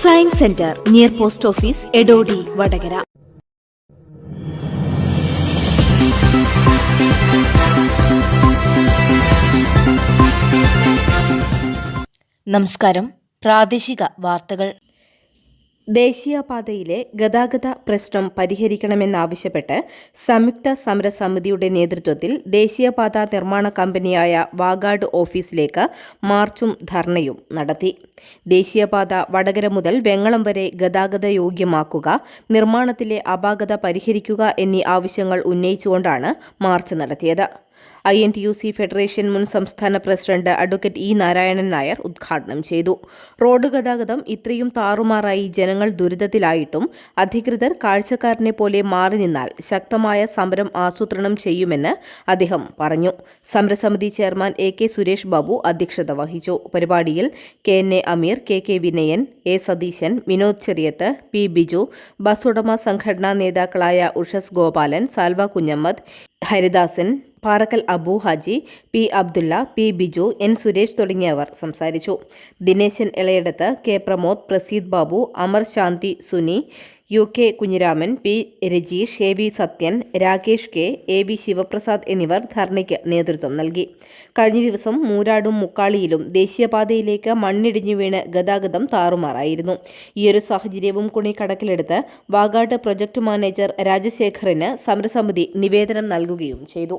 Science centre near post office Edodi Vadakara നമസ്കാരം. പ്രാദേശിക വാർത്തകൾ. ദേശീയപാതയിലെ ഗതാഗത പ്രശ്നം പരിഹരിക്കണമെന്നാവശ്യപ്പെട്ട് സംയുക്ത സമരസമിതിയുടെ നേതൃത്വത്തിൽ ദേശീയപാത നിർമ്മാണ കമ്പനിയായ വാഗാഡ് ഓഫീസിലേക്ക് മാർച്ചും ധർണയും നടത്തി. ദേശീയപാത വടകര മുതൽ വെങ്ങളം വരെ ഗതാഗത യോഗ്യമാക്കുക നിർമ്മാണത്തിലെ അപാകത പരിഹരിക്കുക എന്നീ ആവശ്യങ്ങൾ ഉന്നയിച്ചുകൊണ്ടാണ് മാർച്ച് നടത്തിയത്. I N T U C federation മുൻ സംസ്ഥാന president advocate E Narayanan Nair ഉദ്ഘാടനം ചെയ്തു. റോഡ് ഗതാഗതം ഇത്രയും താറുമാറായി ജനങ്ങൾ ദുരിതത്തിലായിട്ടും അധികൃതർ കാഴ്ചക്കാരനെ പോലെ മാറി നിന്നാൽ ശക്തമായ സമരം ആസൂത്രണം ചെയ്യുമെന്ന് അദ്ദേഹം പറഞ്ഞു. സമരസമിതി chairman A K Suresh Babu അധ്യക്ഷത വഹിച്ചു. പരിപാടിയിൽ K N A Ameer K K Vinayan A Satheesan Vinod Cheriyath P Biju bus സംഘടനാ നേതാക്കളായ Ushas Gopalan Salva Kunhammad Haridasan Parakkal Abu Haji P Abdulla P Biju N Suresh തുടങ്ങിയവർ സംസാരിച്ചു. Dineshan Elayadath K Pramod Praseed Babu Amar Shanti Suni U K Kunhiraman P Rajeesh A V Sathyan Rakesh K A B Sivaprasad എന്നിവർ ധർണയ്ക്ക് നേതൃത്വം നൽകി. കഴിഞ്ഞ ദിവസം മൂരാടും മുക്കാളിയിലും ദേശീയപാതയിലേക്ക് മണ്ണിടിഞ്ഞു വീണ് ഗതാഗതം താറുമാറായിരുന്നു. ഈയൊരു സാഹചര്യവും കൂടി കണക്കിലെടുത്ത് വാഗാട്ട് പ്രൊജക്ട് മാനേജർ രാജശേഖറിന് സമരസമിതി നിവേദനം നൽകുകയും ചെയ്തു.